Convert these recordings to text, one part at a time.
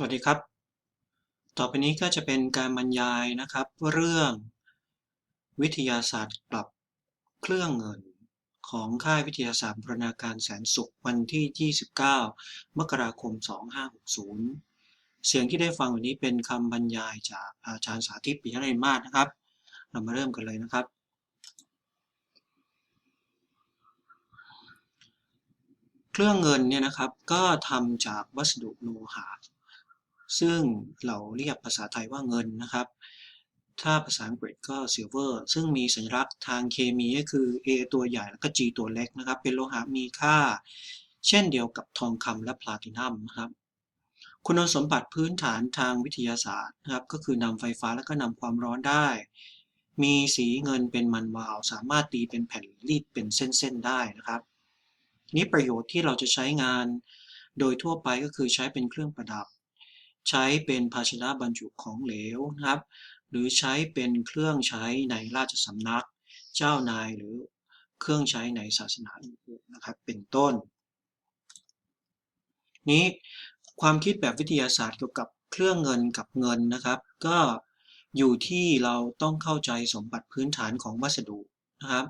สวัสดีครับ ต่อไปนี้ก็จะเป็นการบรรยายนะครับ เรื่องวิทยาศาสตร์ปรับเครื่องเงินของค่ายวิทยาศาสตร์บรณาการแสนสุขวันที่ 29 มกราคม 2560 เสียงที่ได้ฟังวันนี้เป็นคำบรรยายจากอาจารย์สาธิตปิยะเรนมาศนะครับ เรามาเริ่มกันเลยนะครับ เครื่องเงินเนี่ยนะครับก็ทำจากวัสดุโลหะ ซึ่งเราเรียกภาษาไทยว่าเงินนะครับ ถ้าภาษาอังกฤษก็ silver ซึ่งมีสัญลักษณ์ทางเคมีก็คือ A ตัวใหญ่แล้วก็ G ตัวเล็กนะครับ เป็นโลหะมีค่า เช่นเดียวกับทองคำและพลาตินัมนะครับคุณสมบัติพื้นฐานทางวิทยาศาสตร์นะครับก็คือนำไฟฟ้าและก็นำความร้อนได้ มีสีเงินเป็นมันวาว สามารถตีเป็นแผ่นรีดเป็นเส้นๆได้นะครับนี้ประโยชน์ที่เราจะใช้งานโดยทั่วไปก็คือใช้เป็นเครื่องประดับ ใช้เป็นภาชนะบรรจุของเหลวนะครับ หรือใช้เป็นเครื่องใช้ในราชสำนัก เจ้านายหรือเครื่องใช้ในศาสนาอื่นๆนะครับ เป็นต้น นี้ความคิดแบบวิทยาศาสตร์เกี่ยวกับเครื่องเงินกับเงินนะครับ ก็อยู่ที่เราต้องเข้าใจสมบัติพื้นฐานของวัสดุนะครับ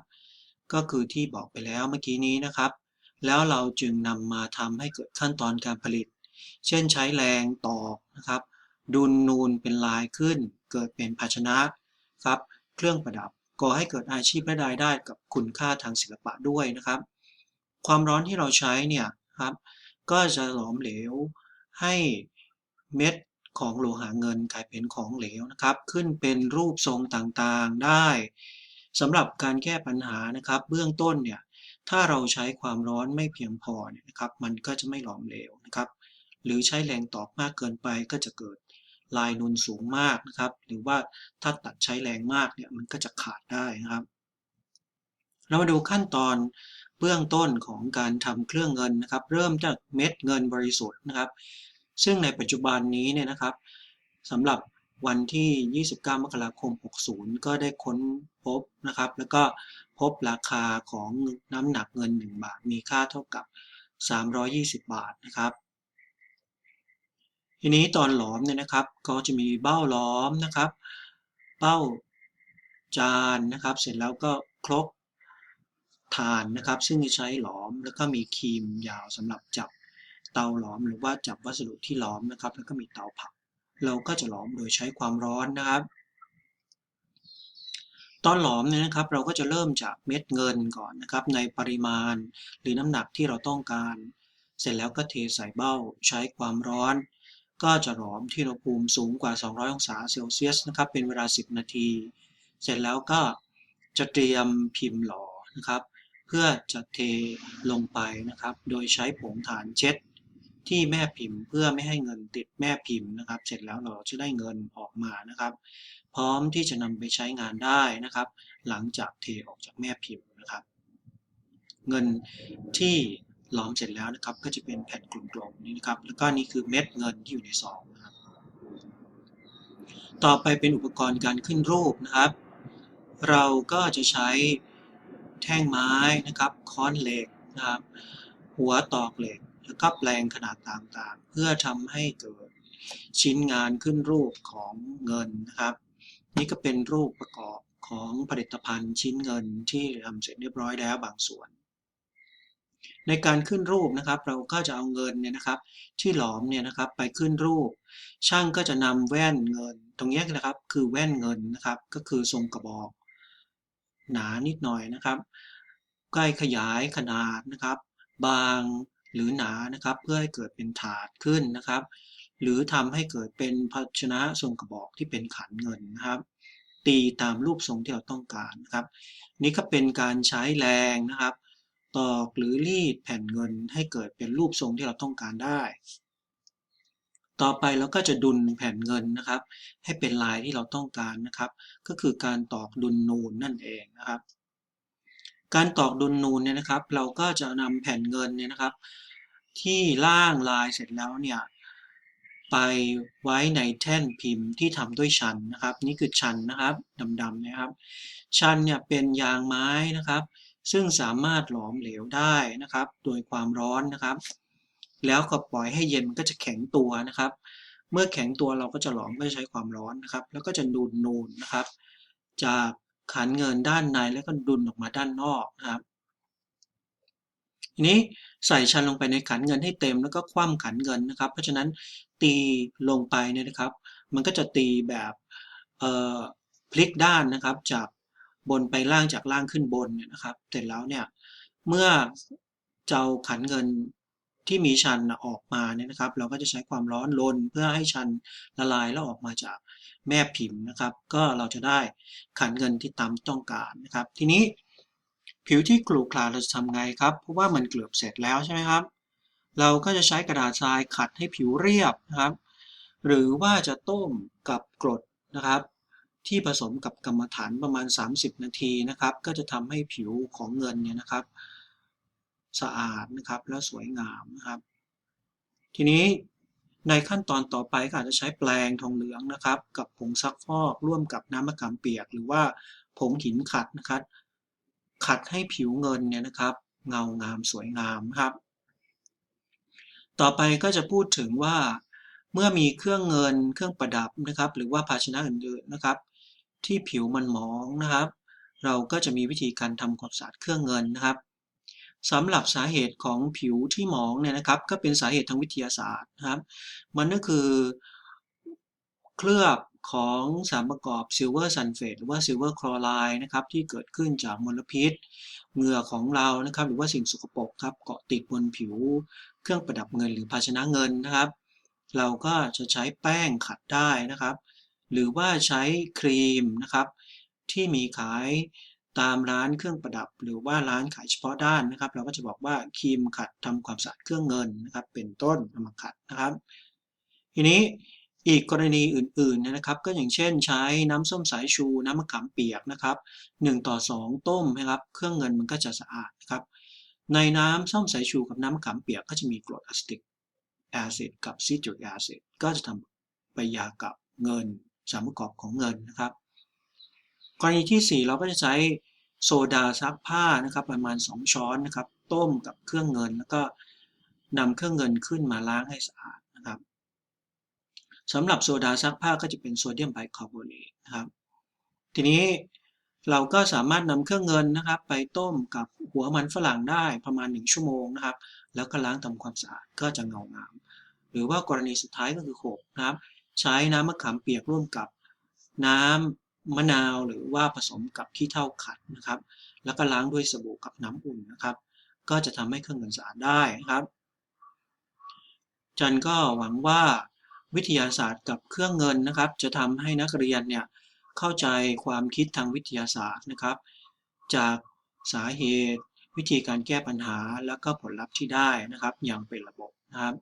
ก็คือที่บอกไปแล้วเมื่อกี้นี้นะครับ แล้วเราจึงนำมาทำให้เกิดขั้นตอนการผลิต เช่นใช้แรงตอกนะครับ ดุลนูนเป็นลายขึ้น เกิดเป็นภาชนะครับ เครื่องประดับก่อให้เกิดอาชีพและรายได้กับคุณค่าทางศิลปะด้วยนะครับ ความร้อนที่เราใช้เนี่ยครับ ก็จะหลอมเหลวให้เม็ดของโลหะเงินกลายเป็นของเหลวนะครับ ขึ้นเป็นรูปทรงต่างๆได้สำหรับการแก้ปัญหานะครับ เบื้องต้นเนี่ยถ้าเราใช้ความร้อนไม่เพียงพอเนี่ยนะครับ มันก็จะไม่หลอมเหลวนะครับ หรือใช้แรงตอกมากเกินไปก็จะเกิดลายนูนสูงมากนะครับ หรือว่าถ้าตัดใช้แรงมากเนี่ยมันก็จะขาดได้นะครับ เรามาดูขั้นตอนเบื้องต้นของการทำเครื่องเงินนะครับ เริ่มจากเม็ดเงินบริสุทธิ์นะครับ ซึ่งในปัจจุบันนี้เนี่ยนะครับสำหรับวันที่ 29 มกราคม 60 ก็ได้ค้นพบนะครับ แล้วก็พบราคาของน้ำหนักเงิน 1 บาท มีค่าเท่ากับ 320 บาทนะครับ ทีนี้ตอนหลอมเนี่ยนะครับ ก็จะมีเบ้าหลอมนะครับ เบ้าจานนะครับ เสร็จแล้วก็ครกถ่านนะครับ ซึ่งจะใช้หลอมแล้วก็มีครีมยาวสำหรับจับเตาหลอมหรือว่าจับวัสดุที่หลอมนะครับ แล้วก็มีเตาผัก เราก็จะหลอมโดยใช้ความร้อนนะครับ ตอนหลอมเนี่ยนะครับ เราก็จะเริ่มจากเม็ดเงินก่อนนะครับ ในปริมาณหรือน้ำหนักที่เราต้องการ เสร็จแล้วก็เทใส่เบ้าใช้ความร้อน ก็จะหลอมที่อุณหภูมิสูงกว่า 200 องศาเซลเซียสนะครับ เป็นเวลา 10 นาที เสร็จแล้วก็จะเตรียมพิมพ์หล่อนะครับ เพื่อจะเทลงไปนะครับ โดยใช้ผงฐานเช็ดที่แม่พิมพ์เพื่อไม่ให้เงินติดแม่พิมพ์นะครับ เสร็จแล้วเราจะได้เงินออกมานะครับ พร้อมที่จะนำไปใช้งานได้นะครับ หลังจากเทออกจากแม่พิมพ์นะครับ เงินที่ หลอมเสร็จแล้วนะครับ ก็จะเป็นแผ่นกลมๆนี้นะครับ แล้วก็นี่คือเม็ดเงินที่อยู่ในซองนะครับ ต่อไปเป็นอุปกรณ์การขึ้นรูปนะครับ เราก็จะใช้แท่งไม้นะครับค้อนเหล็กนะครับ หัวตอกเหล็กแล้วก็แปลงขนาดต่างๆ เพื่อทำให้เกิดชิ้นงานขึ้นรูปของเงินนะครับ นี่ก็เป็นรูปประกอบของผลิตภัณฑ์ชิ้นเงินที่ทำเสร็จเรียบร้อยแล้วบางส่วน ในการขึ้นรูปนะครับ เราก็จะเอาเงินเนี่ยนะครับ ที่หลอมเนี่ยนะครับไปขึ้นรูป ช่างก็จะนำแว่นเงิน ตรงนี้นะครับ คือแว่นเงินนะครับ ก็คือทรงกระบอก หนานิดหน่อยนะครับใกล้ขยายขนาดนะครับ บางหรือหนานะครับ เพื่อให้เกิดเป็นถาดขึ้นนะครับ หรือทำให้เกิดเป็นภาชนะทรงกระบอกที่เป็นขันเงินนะครับตีตามรูปทรงที่เราต้องการนะครับ นี่ก็เป็นการใช้แรงนะครับ ตอกหรือรีดแผ่นเงินให้เกิดเป็นรูปทรงที่เราต้องการได้ ต่อไปเราก็จะดุลแผ่นเงินนะครับ ให้เป็นลายที่เราต้องการนะครับ ก็คือการตอกดุลนูนนั่นเองนะครับ การตอกดุลนูนเนี่ยนะครับ เราก็จะนำแผ่นเงินเนี่ยนะครับ ที่ล่างลายเสร็จแล้วเนี่ยไปไว้ในแท่นพิมพ์ที่ทำด้วยชันนะครับ นี่คือชันนะครับดำๆนะครับ ชันเนี่ยเป็นยางไม้นะครับ ซึ่งสามารถหลอมเหลวได้นะครับ โดยความร้อนนะครับ แล้วก็ปล่อยให้เย็นมันก็จะแข็งตัวนะครับ เมื่อแข็งตัวเราก็จะหลอมก็จะใช้ความร้อนนะครับ แล้วก็จะดูดนูนนะครับ จากขันเงินด้านในแล้วก็ดุนออกมาด้านนอกนะครับทีนี้ใส่ชันลงไปในขันเงินให้เต็มแล้วก็คว่ำขันเงินนะครับ เพราะฉะนั้นตีลงไปเนี่ยนะครับ มันก็จะตีแบบพลิกด้านนะครับจาก บนไปล่างจากล่างขึ้นบนเนี่ยนะครับ เสร็จแล้วเนี่ย เมื่อเจ้าขันเงินที่มีชันออกมาเนี่ยนะครับ เราก็จะใช้ความร้อนลนเพื่อให้ชันละลายแล้วออกมาจากแม่พิมพ์นะครับ ก็เราจะได้ขันเงินที่ตามต้องการนะครับ ทีนี้ผิวที่กรุขระเราจะทำไงครับ เพราะว่ามันเกือบเสร็จแล้วใช่ไหมครับ เราก็จะใช้กระดาษทรายขัดให้ผิวเรียบนะครับ หรือว่าจะต้มกับกรดนะครับ ที่ผสมกับกรรมฐานประมาณ 30 นาทีนะครับ ก็จะทำให้ผิวของเงินเนี่ยนะครับ สะอาดนะครับและสวยงามนะครับ ทีนี้ในขั้นตอนต่อไปก็อาจจะใช้แปรงทองเหลืองนะครับ กับผงซักฟอกร่วมกับน้ำมะขามเปียก หรือว่าผงหินขัดนะครับ ขัดให้ผิวเงินเนี่ยนะครับ เงางามสวยงามครับ ต่อไปก็จะพูดถึงว่าเมื่อมีเครื่องเงินเครื่องประดับนะครับ หรือว่าภาชนะอื่นๆนะครับ ที่ผิวมันหมองนะครับ เราก็จะมีวิธีการทำความสะอาดเครื่องเงินนะครับสำหรับสาเหตุของผิวที่หมองเนี่ยนะครับ ก็เป็นสาเหตุทางวิทยาศาสตร์นะครับ มันก็คือ เคลือบของสารประกอบซิลเวอร์ซัลเฟตหรือว่าซิลเวอร์คลอไรด์นะครับที่เกิดขึ้นจากมลพิษ เหงื่อของเรานะครับ หรือว่าสิ่งสกปรกครับเกาะติดบนผิวเครื่องประดับเงินหรือภาชนะเงินนะครับ เราก็จะใช้แป้งขัดได้นะครับ หรือว่าใช้ครีมนะครับ ที่มีขายตามร้านเครื่องประดับ หรือว่าร้านขายเฉพาะด้านนะครับ เราก็จะบอกว่าครีมขัดทำความสะอาดเครื่องเงินนะครับ เป็นต้นนมาขัดนะครับ ทีนี้อีกกรณีอื่นๆนะครับ ก็อย่างเช่นใช้น้ำส้มสายชูน้ำมะขามเปียกนะครับ1ต่อ 2 ต้มนะครับเครื่องเงินมันก็จะสะอาดนะครับในน้ำส้มสายชูกับน้ำมะขามเปียกก็จะมีกรดอะซิติกแอซิดกับซิตริกแอซิดก็จะทำปฏิกิริยากับเงิน สารประกอบของเงินนะครับ กรณีที่ 4 เราก็จะใช้โซดาซักผ้านะครับ ประมาณ 2 ช้อนนะครับ ต้มกับเครื่องเงิน แล้วก็นำเครื่องเงินขึ้นมาล้างให้สะอาดนะครับสำหรับโซดาซักผ้าก็จะเป็นโซเดียมไบคาร์บอเนตนะครับ ทีนี้เราก็สามารถนำเครื่องเงินนะครับ ไปต้มกับหัวมันฝรั่งได้ประมาณ 1 ชั่วโมงนะครับ แล้วก็ล้างทำความสะอาดก็จะเงางาม หรือว่ากรณีสุดท้ายก็คือโขกนะครับ ใช้น้ำมะขามเปียกร่วมกับน้ำมะนาวหรือว่าผสมกับขี้เถ้าขัดนะครับ แล้วก็ล้างด้วยสบู่กับน้ำอุ่นนะครับ ก็จะทำให้เครื่องเงินสะอาดได้นะครับ จันก็หวังว่าวิทยาศาสตร์กับเครื่องเงินนะครับ จะทำให้นักเรียนเนี่ยเข้าใจความคิดทางวิทยาศาสตร์นะครับ จากสาเหตุวิธีการแก้ปัญหาแล้วก็ผลลัพธ์ที่ได้นะครับ อย่างเป็นระบบนะครับ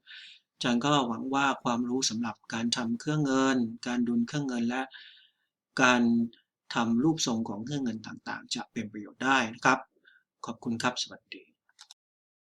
จันก็หวังว่าความรู้สำหรับการทำเครื่องเงิน การดุลเครื่องเงินและ การทำรูปทรงของเครื่องเงินต่างๆ จะเป็นประโยชน์ได้นะครับ ขอบคุณครับ สวัสดี